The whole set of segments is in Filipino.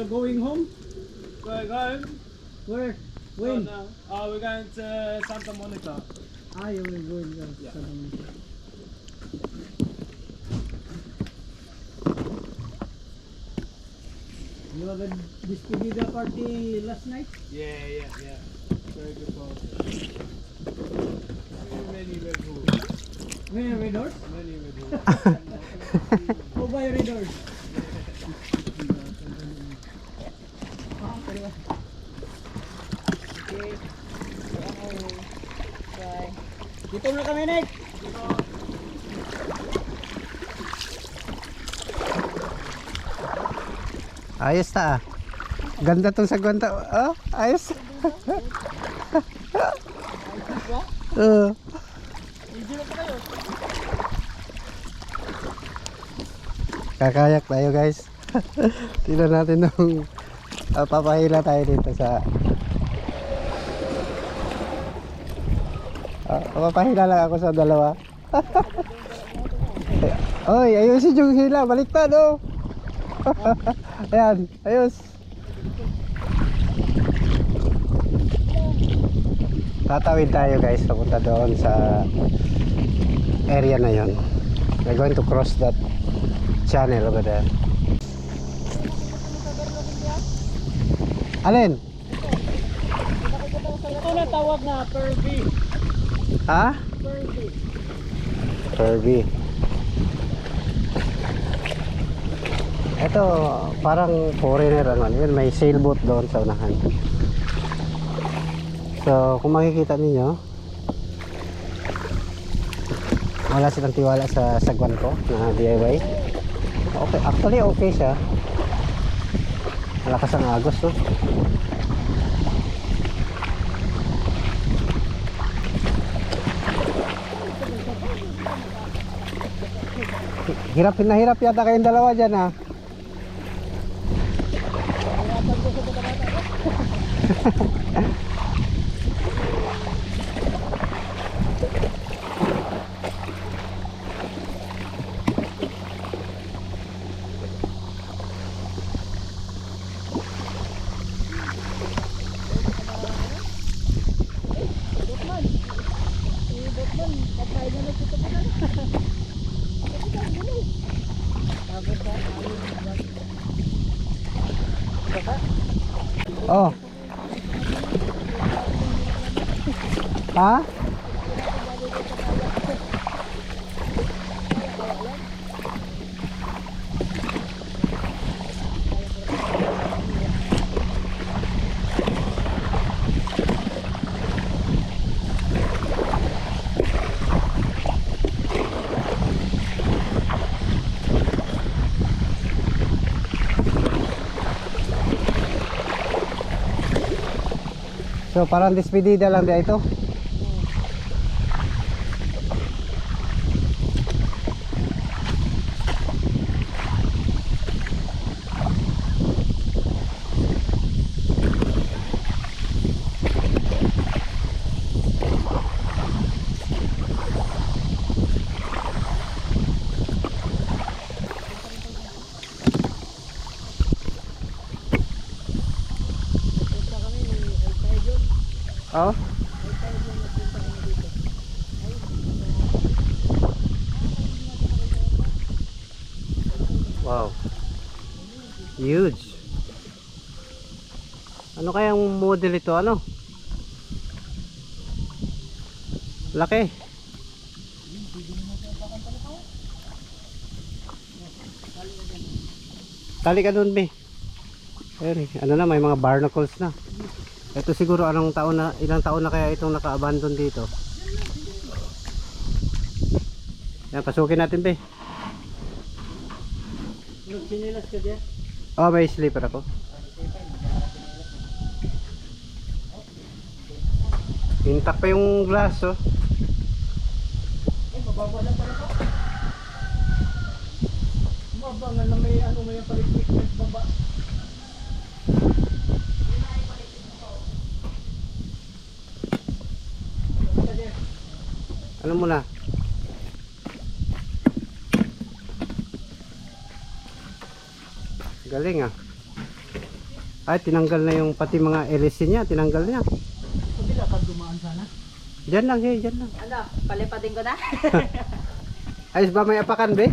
uh, going home? Going home? Where? Oh, When? no. Oh, we're going to Santa Monica. Ah, you will go in the Yeah. salon. You have a despedida party last night? Yeah, yeah, yeah. Very good party. Many Red Bull. Where Red Horse? Many Red Bull. Who buy Red Horse? Dito na kami, Nick. Ayos ta ah. Ganda tong sagwan ta. Oh, ayos. Oo. Kakayak tayo guys. Tingnan natin nung ah, papahila tayo dito sa Ah, papahila lang ako sa dalawa. Oy, ayusin yung hila, baliktad oh. Ayan, ayos. Tatawid tayo guys, papunta doon sa area na yon. We're going to cross that channel over there. Alin? Ito na tawag na Pervy. Ha? Pervy. Kirby. Ito, parang foreigner ano, yun, may sailboat doon sa unahan. So, kung makikita ninyo, wala silang tiwala sa sagwan ko na DIY. Okay, actually okay siya. Malakas ang agos, no? Hirap na hirap yata kayong dalawa dyan, ha? Oh. Ha? So parang despedida lang dia ito. Oh. Wow. Huge. Ano kayang model ito? Ano? Laki. Tali ka dun, be. Ayun, ano na, may mga barnacles na. Ito siguro anong taon na, ilang taon na kaya itong naka-abandon dito. Yan, pasukin natin, be. Nagchinilas ka dyan? Oh, may slipper ako. Intact pa yung glass, oh. Eh, mababa na pala ito. Mababa nga na may ano may palikpik may baba. Ano mo na? Galing ah. Ay, tinanggal na yung pati mga LSC niya, tinanggal niya. Kabila ka dumaan sana. Diyan lang, eh, diyan lang. Ano, palipatin ko na? Ayos ba may apakan, be?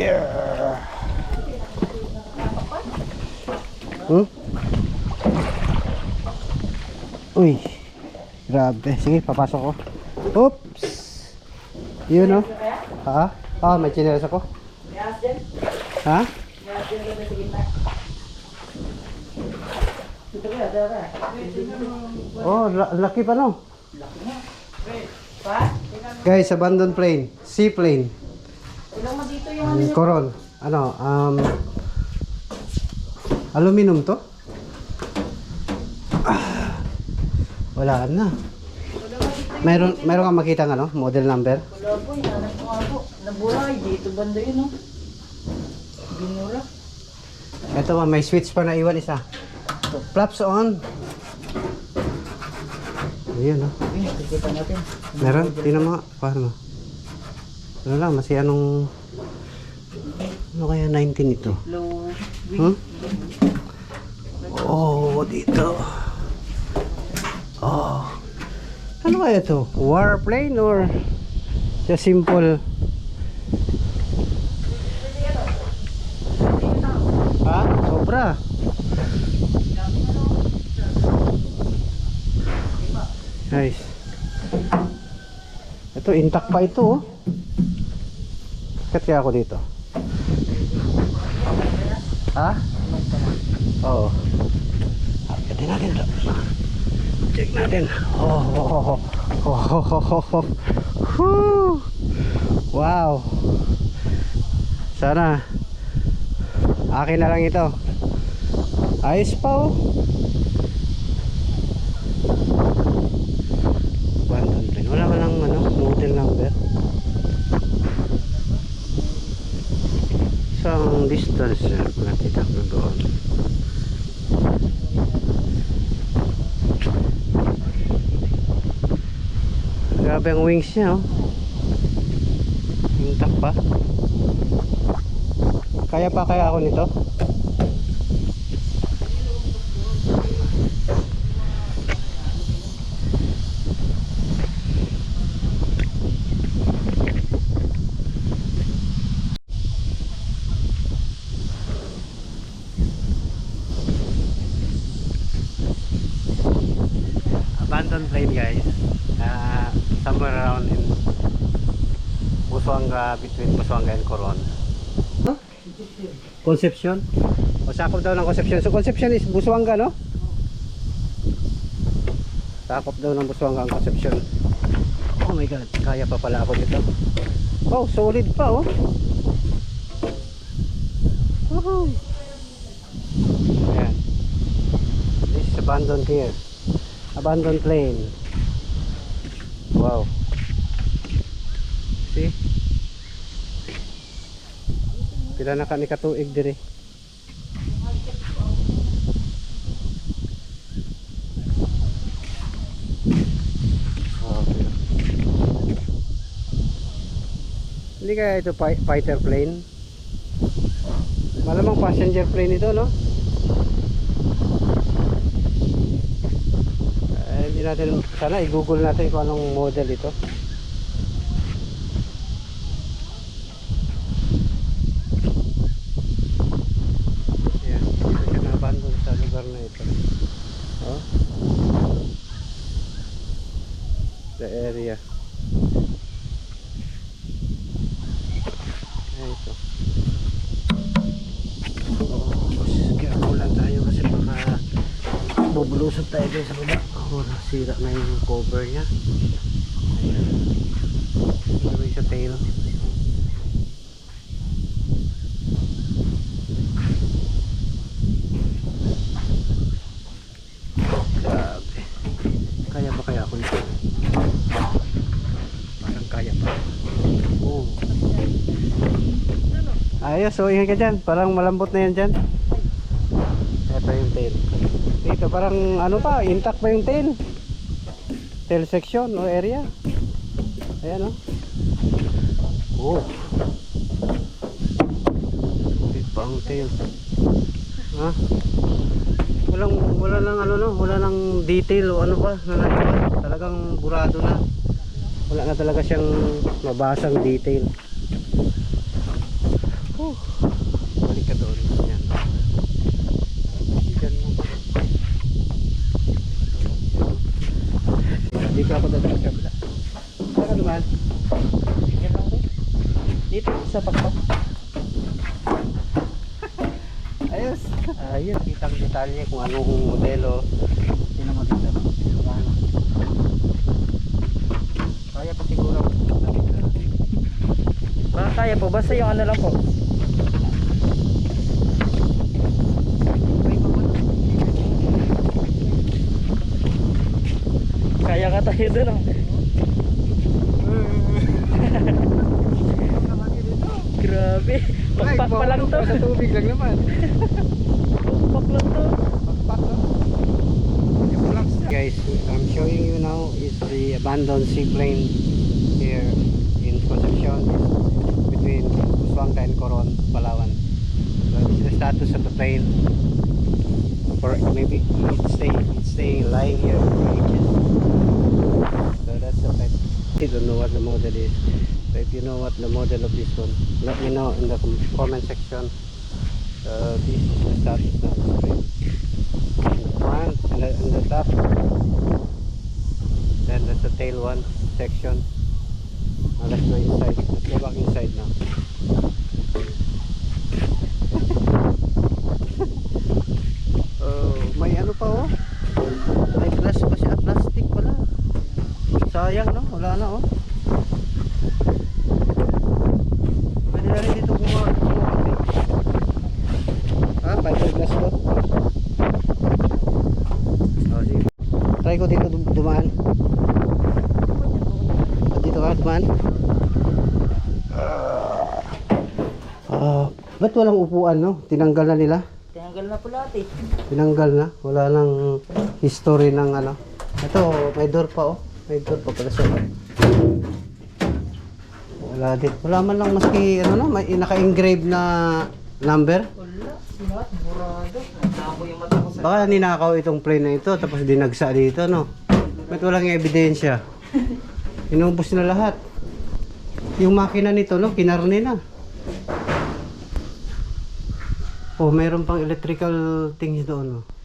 Yeah. Hmm? Uy. Grabe. Sige, papasok ko. Oops. Yun, oh. Ha? Ah, may chinelas ako. Dyan. Ha? Oh, la- laki pa, no? Pa? Guys, abandoned plane. Seaplane. Ilang mo dito yung ano Coron. Ano, um, aluminum to? Ah, wala na. Meron, meron kang makita ng ano, model number? Wala po, hinanap ko nga po. Dito banda yun, no? Binura. Ito pa, may switch pa na iwan isa. Flaps on. Ayan, no? Ayun, nakikita natin. Meron? Tingnan mo. Paano? Ano lang, masi anong... Ano kaya 19 ito? Low. Hmm? Oh, dito. Oh. Ano kaya ito? Warplane or just simple? Ito, intact pa ito oh. Bakit kaya ako dito? Ha? Oo. Pwede natin to. Check natin. Oh, oh, oh, oh, oh, oh. Wow. Sana akin na lang ito. Ayos pa oh. Abandon plane. Wala ka lang ano, model number. Isang distance na nakita ko doon. Grabe ang wings niya, oh. Intact pa. Kaya pa kaya ako nito? abandoned plane guys uh, somewhere around in Busuanga between Busuanga and Coron. Concepcion? O sakop daw ng Concepcion. So Concepcion is Busuanga no? Sakop daw ng Busuanga ang Concepcion. Oh my god kaya pa pala ako dito oh solid pa oh. Woohoo! Ayan. This is abandoned here. Abandoned plane. Wow. See pila na kami katuig dire okay. hindi kaya ito fi- fighter plane malamang passenger plane ito no Eh, hindi natin, sana i-google natin kung anong model ito. Ayan, ito siya na-abandon sa lugar na ito. Oh. The area. Ayan ito. Oh, careful lang tayo kasi baka bubulusot tayo dyan sa baba. Oh nasira na yung cover niya. Gawin sa tail grabe kaya ba kaya ako nito parang kaya pa oh ayos so ingat ka dyan parang malambot na yan dyan ito yung tail dito parang ano pa intact pa yung tail tail section o area ayan o oh. detail. Ha? Walang wala nang ano no, wala nang detail o ano ba na. Talagang burado na. Wala na talaga siyang mabasang detail. Oh. Balik ka doon. Yan. Diyan mo. Hindi kabila. Saan ka dumaan? Lang din. Dito, sa pakpak. Ayos. Ayos. Kitang detalye kung anong modelo. Sino mo dito? Kaya pa siguro. Baka kaya po, basta yung ano lang po. Ka tayo dun ah. Grabe. Pakpak pa lang to. tubig lang naman. Pakpak lang to. Guys, I'm showing you now is the abandoned seaplane here in Concepcion between Busuanga and Coron, Palawan. So this is the status of the plane. For maybe it's staying, it's staying lying here for ages. I don't know what the model is. If you know what the model of this one, let me know in the comment section. So this is the of the plane. In the front and the, the top. Then there's the tail one section. Uh, that's the inside. Let's go back inside now. Wala na oh. Pwede na rin dito eh. Ah, fiberglass to. Oh, sige. Try ko dito dum- dumaan. Dito ka dumaan. Ah, ba't walang upuan no? Tinanggal na nila. Tinanggal na po lahat eh. Tinanggal na. Wala nang history ng ano. Ito, may door pa oh. May door pa pala sa Wala din. Wala man lang maski ano no, may naka-engrave na number. Wala. Lahat burado. Nako yung mata ko sa... Baka ninakaw itong plane na ito tapos dinagsa dito no. Ba't walang ebidensya? Inubos na lahat. Yung makina nito no, kinarne na. Oh, mayroon pang electrical things doon no.